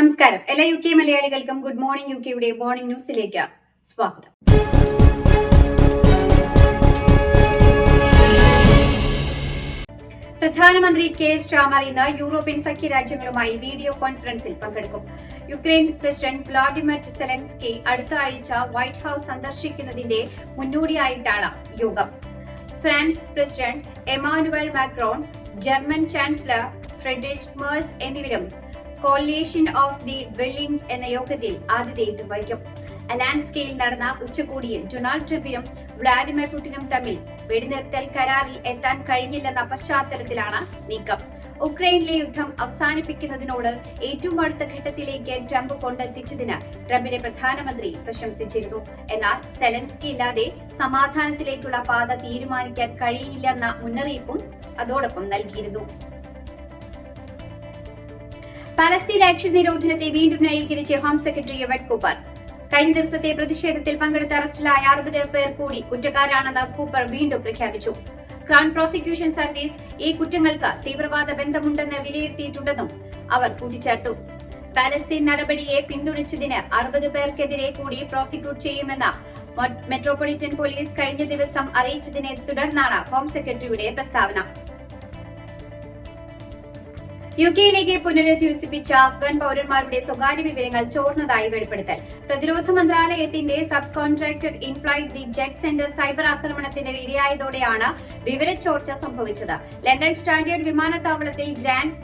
നമസ്കാരം. എല്ലാ U K മലയാളികൾക്കും ഗുഡ് മോർണിംഗ് യു കെയുടെ മോർണിംഗ് ന്യൂസിലേക്ക് സ്വാഗതം. പ്രധാനമന്ത്രി കെ എസ് രാമർ ഇന്ന് യൂറോപ്യൻ സഖ്യ രാജ്യങ്ങളുമായി വീഡിയോ കോൺഫറൻസിൽ പങ്കെടുക്കും. യുക്രൈൻ പ്രസിഡന്റ് വ്ളാഡിമിർ സെലൻസ്കി അടുത്ത ആഴ്ച വൈറ്റ് ഹൌസ് സന്ദർശിക്കുന്നതിന്റെ മുന്നോടിയായിട്ടാണ് യോഗം. France president Emmanuel Macron German chancellor Friedrich Merz എന്നിവരും കോalition ഓഫ് ദി വെല്ലിംഗ് എന്ന യോഗത്തിൽ ആതിഥേയത്വം വഹിക്കും. അലാൻസ്കയിൽ നടന്ന ഉച്ചകോടിയിൽ ഡൊണാൾഡ് ട്രംപിനും വ്ളാഡിമിർ പുടിനും തമ്മിൽ വെടിനിർത്തൽ കരാറിൽ എത്താൻ കഴിഞ്ഞില്ലെന്ന പശ്ചാത്തലത്തിലാണ് നീക്കം. ഉക്രൈനിലെ യുദ്ധം അവസാനിപ്പിക്കുന്നതിനോട് ഏറ്റവും അടുത്ത ഘട്ടത്തിലേക്ക് ട്രംപ് കൊണ്ടെത്തിച്ചതിന് ട്രംപിനെ പ്രധാനമന്ത്രി പ്രശംസിച്ചിരുന്നു. എന്നാൽ സെലൻസ്കി ഇല്ലാതെ സമാധാനത്തിലേക്കുള്ള പാത തീരുമാനിക്കാൻ കഴിയില്ലെന്ന മുന്നറിയിപ്പും അതോടൊപ്പം നൽകിയിരുന്നു. പലസ്തീൻ ആക്ഷൻ നിരോധനത്തെ വീണ്ടും ന്യായീകരിച്ച് ഹോം സെക്രട്ടറി എവഡ് കൂപ്പർ. കഴിഞ്ഞ ദിവസത്തെ പ്രതിഷേധത്തിൽ പങ്കെടുത്ത അറസ്റ്റിലായ അറുപത് പേർ കൂടി കുറ്റക്കാരാണെന്ന് കൂപ്പർ വീണ്ടും പ്രഖ്യാപിച്ചു. ക്രൗൺ പ്രോസിക്യൂഷൻ സർവീസ് ഈ കുറ്റങ്ങൾക്ക് തീവ്രവാദ ബന്ധമുണ്ടെന്ന് വിലയിരുത്തിയിട്ടുണ്ടെന്നും അവർ കൂട്ടിച്ചേർത്തു. പാലസ്തീൻ നടപടിയെ പിന്തുണച്ചതിന് അറുപത് പേർക്കെതിരെ കൂടി പ്രോസിക്യൂട്ട് ചെയ്യുമെന്ന മെട്രോപൊളിറ്റൻ പോലീസ് കഴിഞ്ഞ ദിവസം അറിയിച്ചതിനെ തുടർന്നാണ് ഹോം സെക്രട്ടറിയുടെ പ്രസ്താവന. യു കെയിലേക്ക് പുനരധിവസിപ്പിച്ച അഫ്ഗാൻ പൌരന്മാരുടെ സ്വകാര്യ വിവരങ്ങൾ ചോർന്നതായി വെളിപ്പെടുത്തൽ. പ്രതിരോധ മന്ത്രാലയത്തിന്റെ sub contractor Inflite The Jet Centre cyber ആക്രമണത്തിന്റെ ഇരയായതോടെയാണ് വിവരച്ചോർച്ച സംഭവിച്ചത്. ലണ്ടൻ സ്റ്റാൻഡേർഡ് വിമാനത്താവളത്തിൽ ഗ്രാൻഡ്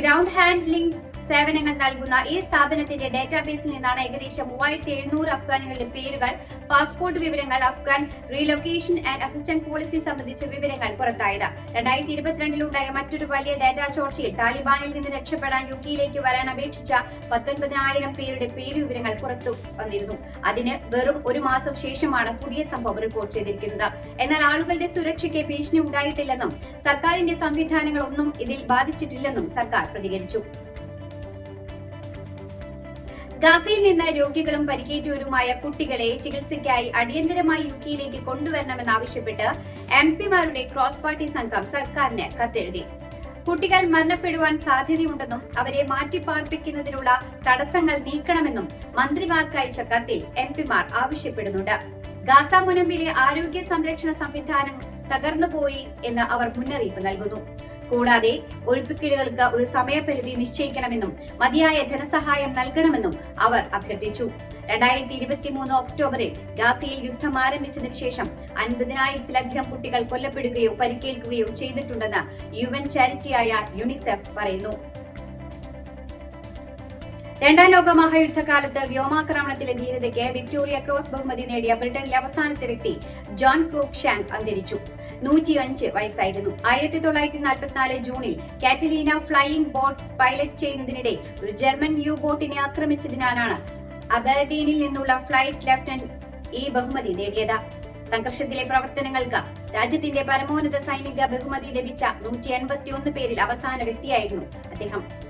ഗ്രൗണ്ട് ഹാൻഡ്ലിംഗ് സേവനങ്ങൾ നൽകുന്ന ഈ സ്ഥാപനത്തിന്റെ ഡാറ്റാബേസിൽ നിന്നാണ് ഏകദേശം മൂവായിരത്തി എഴുന്നൂറ് അഫ്ഗാനികളുടെ പേരുകൾ പാസ്പോർട്ട് വിവരങ്ങൾ Afghan relocation and assistant policy സംബന്ധിച്ച വിവരങ്ങൾ പുറത്തായത്. രണ്ടായിരത്തി ഇരുപത്തിരണ്ടിലുണ്ടായ മറ്റൊരു വലിയ ഡാറ്റാ ചോർച്ചയിൽ താലിബാനിൽ നിന്ന് രക്ഷപ്പെടാൻ യു കെയിലേക്ക് വരാൻ അപേക്ഷിച്ച പത്തൊൻപതിനായിരം പേരുടെ പേര് വിവരങ്ങൾ പുറത്തു വന്നിരുന്നു. അതിന് വെറും ഒരു മാസം ശേഷമാണ് പുതിയ സംഭവം റിപ്പോർട്ട് ചെയ്തിരിക്കുന്നത്. എന്നാൽ ആളുകളുടെ സുരക്ഷയ്ക്ക് ഭീഷണി ഉണ്ടായിട്ടില്ലെന്നും സർക്കാരിന്റെ സംവിധാനങ്ങളൊന്നും ഇതിൽ ബാധിച്ചിട്ടില്ലെന്നും സർക്കാർ പ്രതികരിച്ചു. ഗാസയിൽ നിന്ന് രോഗികളും പരിക്കേറ്റവരുമായ കുട്ടികളെ ചികിത്സയ്ക്കായി അടിയന്തരമായി യു കെയിലേക്ക് കൊണ്ടുവരണമെന്നാവശ്യപ്പെട്ട് എം പിമാരുടെ ക്രോസ് പാർട്ടി സംഘം സർക്കാരിന് കത്തെഴുതി. കുട്ടികൾ മരണപ്പെടുവാൻ സാധ്യതയുണ്ടെന്നും അവരെ മാറ്റിപ്പാർപ്പിക്കുന്നതിനുള്ള തടസ്സങ്ങൾ നീക്കണമെന്നും മന്ത്രിമാർക്ക് അയച്ച കത്തിൽ എം പിമാർ ആവശ്യപ്പെടുന്നുണ്ട്. ഗാസ മുനമ്പിലെ ആരോഗ്യ സംരക്ഷണ സംവിധാനം തകർന്നുപോയി എന്ന് അവർ മുന്നറിയിപ്പ് നൽകുന്നു. കൂടാതെ ഒഴിപ്പിക്കലുകൾക്ക് ഒരു സമയപരിധി നിശ്ചയിക്കണമെന്നും മതിയായ ധനസഹായം നൽകണമെന്നും അവർ അഭ്യർത്ഥിച്ചു. രണ്ടായിരത്തി ഇരുപത്തി മൂന്ന് ഒക്ടോബറിൽ ഗാസയിൽ യുദ്ധം ആരംഭിച്ചതിനു ശേഷം അൻപതിനായിരത്തിലധികം കുട്ടികൾ കൊല്ലപ്പെടുകയോ പരിക്കേൽക്കുകയോ ചെയ്തിട്ടുണ്ടെന്ന് യു എൻ ചാരിറ്റിയായ യുണിസെഫ് പറയുന്നു. രണ്ടാം ലോക മഹായുദ്ധകാലത്ത് വ്യോമാക്രമണത്തിലെ ധീരതയ്ക്ക് വിക്ടോറിയ ക്രോസ് ബഹുമതി നേടിയ ബ്രിട്ടനിലെ അവസാനത്തെ വ്യക്തി ജോൺ ക്രൂക്ക് ഷാങ്ക് അന്തരിച്ചു. നൂറ്റിയഞ്ച് വയസ്സായിരുന്നു. ആയിരത്തി തൊള്ളായിരത്തി നാൽപ്പത്തിനാല് ജൂണിൽ കാറ്റലീന ഫ്ലൈയിംഗ് ബോട്ട് പൈലറ്റ് ചെയ്യുന്നതിനിടെ ഒരു ജർമ്മൻ യു ബോട്ടിനെ ആക്രമിച്ചതിനാലാണ് അബർഡീനിൽ നിന്നുള്ള ഫ്ലൈറ്റ് ലെഫ്റ്റനന്റ് ഈ ബഹുമതി നേടിയത്. സംഘർഷത്തിലെ പ്രവർത്തനങ്ങൾക്ക് രാജ്യത്തിന്റെ പരമോന്നത സൈനിക ബഹുമതി ലഭിച്ച നൂറ്റി എൺപത്തിയൊന്ന് പേരിൽ അവസാന വ്യക്തിയായിരുന്നു അദ്ദേഹം.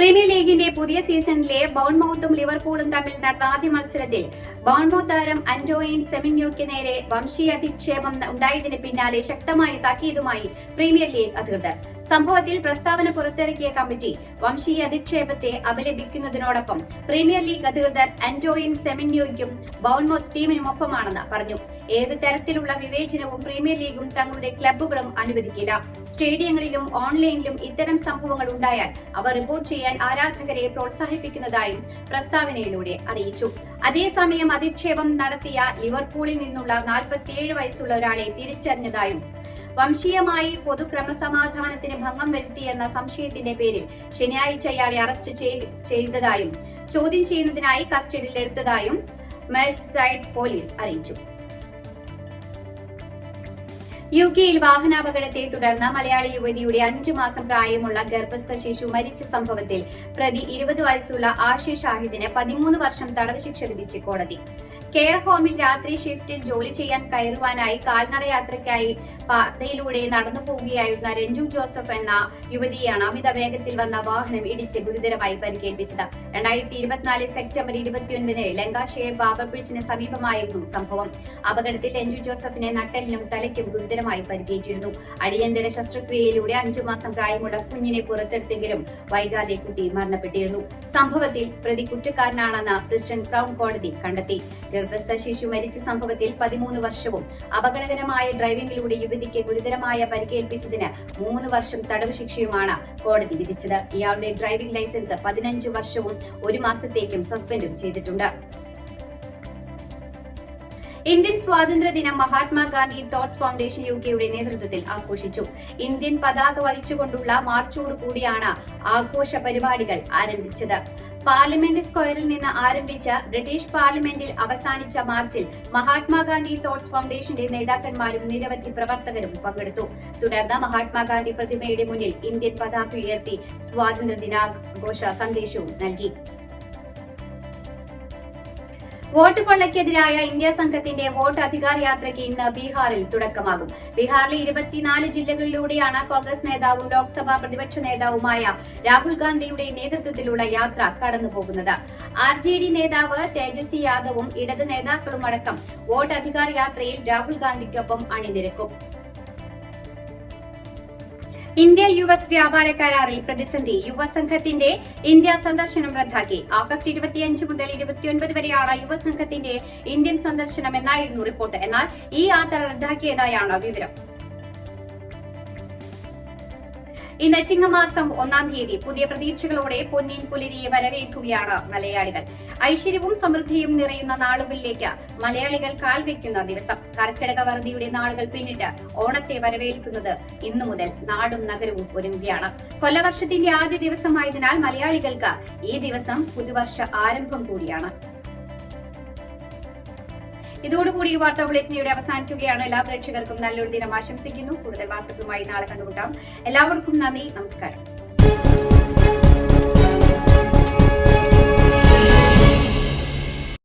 പ്രീമിയർ ലീഗിന്റെ പുതിയ സീസണിലെ ബോൺമൌത്തും ലിവർപൂളും തമ്മിൽ നടന്ന ആദ്യ മത്സരത്തിൽ ബോൺമൌത്ത് താരം അന്റോയിൻ സെമിന്യോയ്ക്ക് നേരെ വംശീയ അധിക്ഷേപം ഉണ്ടായതിന് പിന്നാലെ ശക്തമായ താക്കീതുമായി പ്രീമിയർ ലീഗ് അധികൃതർ. സംഭവത്തിൽ പ്രസ്താവന പുറത്തിറക്കിയ കമ്മിറ്റി വംശീയ അധിക്ഷേപത്തെ അപലപിക്കുന്നതിനോടൊപ്പം പ്രീമിയർ ലീഗ് അധികൃതർ അന്റോയിൻ സെമിന്യോയ്ക്കും ബോൺമൌത്ത് ടീമിനുമൊപ്പമാണെന്ന് പറഞ്ഞു. ഏത് തരത്തിലുള്ള വിവേചനവും പ്രീമിയർ ലീഗും തങ്ങളുടെ ക്ലബ്ബുകളും അനുവദിക്കില്ല. സ്റ്റേഡിയങ്ങളിലും ഓൺലൈനിലും ഇത്തരം സംഭവങ്ങൾ ഉണ്ടായാൽ അവ റിപ്പോർട്ട് ചെയ്യാൻ ആരാധകരെ പ്രോത്സാഹിപ്പിക്കുന്നതായും പ്രസ്താവനയിലൂടെ അറിയിച്ചു. അതേസമയം അധിക്ഷേപം നടത്തിയ ലിവർപൂളിൽ നിന്നുള്ള നാൽപ്പത്തിയേഴ് വയസ്സുള്ള ഒരാളെ തിരിച്ചറിഞ്ഞതായും വംശീയമായി പൊതുക്രമസമാധാനത്തിന് ഭംഗം വരുത്തിയെന്ന സംശയത്തിന്റെ പേരിൽ ശനിയാഴ്ച ഇയാളെ അറസ്റ്റ് ചെയ്തതായും ചോദ്യം ചെയ്യുന്നതിനായി കസ്റ്റഡിയിലെടുത്തതായും മെസ്സൈഡ് പോലീസ് അറിയിച്ചു. യു കെയിൽ വാഹനാപകടത്തെ തുടർന്ന് മലയാളി യുവതിയുടെ അഞ്ചു മാസം പ്രായമുള്ള ഗർഭസ്ഥ ശിശു മരിച്ച സംഭവത്തിൽ പ്രതി ഇരുപത് വയസ്സുള്ള ആഷി ഷാഹിദിന് പതിമൂന്ന് വർഷം തടവ് ശിക്ഷ വിധിച്ച് കോടതി. കെയർ ഹോമിൽ രാത്രി ഷിഫ്റ്റിൽ ജോലി ചെയ്യാൻ കയറുവാനായി കാൽനടയാത്രയ്ക്കായി പാതയിലൂടെ നടന്നു പോവുകയായിരുന്ന രഞ്ജു ജോസഫ് എന്ന യുവതിയാണ് അമിത വേഗത്തിൽ വന്ന വാഹനം ഇടിച്ച് ഗുരുതരമായി പരിക്കേൽപ്പിച്ചത്. രണ്ടായിരത്തി ഇരുപത്തിനാല് സെപ്റ്റംബർ ഇരുപത്തിയൊൻപതിന് ലങ്കാഷെയർ ബാബർ ബ്രിഡ്ജിന് സമീപമായിരുന്നു സംഭവം. അപകടത്തിൽ രഞ്ജു ജോസഫിനെ നട്ടലിനും തലയ്ക്കും ഗുരുതരമായി പരിക്കേറ്റിരുന്നു. അടിയന്തര ശസ്ത്രക്രിയയിലൂടെ അഞ്ചു മാസം പ്രായമുള്ള കുഞ്ഞിനെ പുറത്തെടുത്തെങ്കിലും വൈകാതെ കുട്ടി മരണപ്പെട്ടിരുന്നു. സംഭവത്തിൽ പ്രതി കുറ്റക്കാരനാണെന്ന് പ്രസിഡന്റ് ക്രൗൺ കോടതി കണ്ടെത്തി. ഗർഭസ്ഥ ശിശു മരിച്ച സംഭവത്തിൽ പതിമൂന്ന് വർഷവും അപകടകരമായ ഡ്രൈവിംഗിലൂടെ യുവതിക്ക് ഗുരുതരമായ പരിക്കേൽപ്പിച്ചതിന് മൂന്ന് വർഷം തടവ് ശിക്ഷയുമാണ് കോടതി വിധിച്ചത്. ഇയാളുടെ ഡ്രൈവിംഗ് ലൈസൻസ് പതിനഞ്ച് വർഷവും ഒരു മാസത്തേക്കും സസ്പെൻഡും ചെയ്തിട്ടുണ്ട്. ഇന്ത്യൻ സ്വാതന്ത്ര്യദിനം മഹാത്മാഗാന്ധി തോട്ട്സ് ഫൗണ്ടേഷൻ യു കെയുടെ നേതൃത്വത്തിൽ ആഘോഷിച്ചു. ഇന്ത്യൻ പതാക വഹിച്ചുകൊണ്ടുള്ള മാർച്ചോടുകൂടിയാണ് ആഘോഷ പരിപാടികൾ ആരംഭിച്ചത്. പാർലമെന്റ് സ്ക്വയറിൽ നിന്ന് ആരംഭിച്ച ബ്രിട്ടീഷ് പാർലമെന്റിൽ അവസാനിച്ച മാർച്ചിൽ മഹാത്മാഗാന്ധി തോട്ട്സ് ഫൗണ്ടേഷന്റെ നേതാക്കന്മാരും നിരവധി പ്രവർത്തകരും പങ്കെടുത്തു. തുടർന്ന് മഹാത്മാഗാന്ധി പ്രതിമയുടെ മുന്നിൽ ഇന്ത്യൻ പതാക ഉയർത്തി സ്വാതന്ത്ര്യ ദിനാഘോഷ സന്ദേശവും നൽകി. വോട്ട് കൊള്ളയ്ക്കെതിരായ ഇന്ത്യ സംഘത്തിന്റെ വോട്ട് അധികാര യാത്രയ്ക്ക് ഇന്ന് ബീഹാറിൽ തുടക്കമാകും. ബീഹാറിലെ ഇരുപത്തിനാല് ജില്ലകളിലൂടെയാണ് കോൺഗ്രസ് നേതാവും ലോക്സഭാ പ്രതിപക്ഷ നേതാവുമായ രാഹുൽ ഗാന്ധിയുടെ നേതൃത്വത്തിലുള്ള യാത്ര കടന്നുപോകുന്നത്. ആർ ജെ ഡി നേതാവ് തേജസ്വി യാദവും ഇടത് നേതാക്കളുമടക്കം വോട്ട് അധികാര യാത്രയിൽ രാഹുൽ ഗാന്ധിക്കൊപ്പം അണിനിരക്കും. ഇന്ത്യ യു എസ് വ്യാപാര കരാറിൽ പ്രതിസന്ധി യുവസംഘത്തിന്റെ ഇന്ത്യ സന്ദർശനം റദ്ദാക്കി. ഓഗസ്റ്റ് ഇരുപത്തിയഞ്ച് മുതൽ ഇരുപത്തിയൊൻപത് വരെയാണ് യുവസംഘത്തിന്റെ ഇന്ത്യൻ സന്ദർശനം എന്നായിരുന്നു റിപ്പോർട്ട്. എന്നാൽ ഈ യാത്ര റദ്ദാക്കിയതായാണ് വിവരം. ഇന്ന് ചിങ്ങമാസം ഒന്നാം തീയതി പുതിയ പ്രതീക്ഷകളോടെ പൊന്നിൻ പുലരിയെ വരവേൽക്കുകയാണ് മലയാളികൾ. ഐശ്വര്യവും സമൃദ്ധിയും നിറയുന്ന നാളുകളിലേക്ക് മലയാളികൾ കാൽ വെക്കുന്ന ദിവസം. കർക്കിടക വറുതിയുടെ നാളുകൾ പിന്നിട്ട് ഓണത്തെ വരവേൽക്കുന്നത് ഇന്നു മുതൽ നാടും നഗരവും ഒരുങ്ങുകയാണ്. കൊല്ലവർഷത്തിന്റെ ആദ്യ ദിവസമായതിനാൽ മലയാളികൾക്ക് ഈ ദിവസം പുതുവർഷ ആരംഭം കൂടിയാണ്. ഇതോടുകൂടി ഈ വാർത്താ ഇവിടെ അവസാനിക്കുകയാണ്. എല്ലാ പ്രേക്ഷകർക്കും നല്ലൊരു ദിനം ആശംസിക്കുന്നു. കൂടുതൽ വാർത്തകളുമായി നാളെ കണ്ടുമുട്ടാം. എല്ലാവർക്കും നന്ദി. നമസ്കാരം.